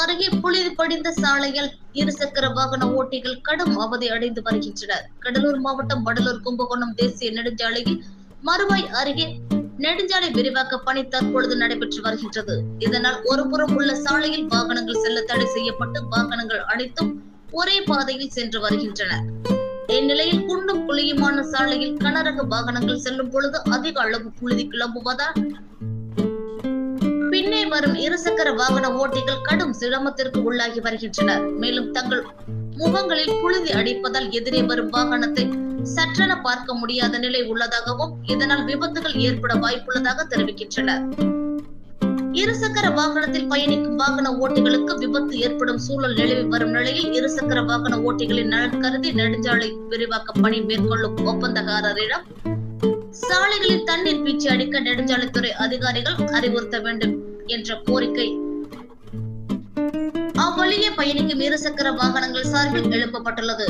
அருகே குப்பை படிந்த சாலையில் இருசக்கர வாகன ஓட்டிகள் கடும் அவதி அடைந்து வருகின்றனர். கடலூர் மாவட்டம் வடலூர் கும்பகோணம் தேசிய நெடுஞ்சாலையில் மறுவாய் அருகே நெடுஞ்சாலை விரிவாக்க பணி தற்பொழுது நடைபெற்று வருகின்றது. இதனால் ஒருபுறம் உள்ள சாலையில் வாகனங்கள் செல்ல தடை செய்யப்பட்டு வாகனங்கள் அனைத்தும் ஒரே பாதையில் சென்று வருகின்றன. இந்நிலையில் குண்டும் குழியுமான சாலையில் கனரக வாகனங்கள் செல்லும் பொழுது அதிக அளவு புழுதி கிளம்புவதால் வரும் இருசக்கர வாகன ஓட்டிகள் கடும் சிரமத்திற்கு உள்ளாகி வருகின்றனர். மேலும் தங்கள் முகங்களில் புழுதி அடிப்பதால் எதிரே வரும் வாகனத்தை சற்றென பார்க்க முடியாத நிலை உள்ளதாகவும் இதனால் விபத்துகள் ஏற்பட வாய்ப்புள்ளதாக தெரிவிக்கின்றனர். இருசக்கர வாகனத்தில் பயணிக்கும் வாகன ஓட்டிகளுக்கு விபத்து ஏற்படும் சூழல் நிலவி வரும் நிலையில் இருசக்கர வாகன ஓட்டிகளின் நலன் கருதி நெடுஞ்சாலை விரிவாக்க பணி மேற்கொள்ளும் ஒப்பந்தக்காரரிடம் சாலைகளில் தண்ணீர் பீச்சி அடிக்க நெடுஞ்சாலைத்துறை அதிகாரிகள் அறிவுறுத்த வேண்டும். என்ற கோரிக்கை. அவ்வழியே பயணிக்கும் இருசக்கர வாகனங்கள் சார்பில் எழுப்பப்பட்டுள்ளது.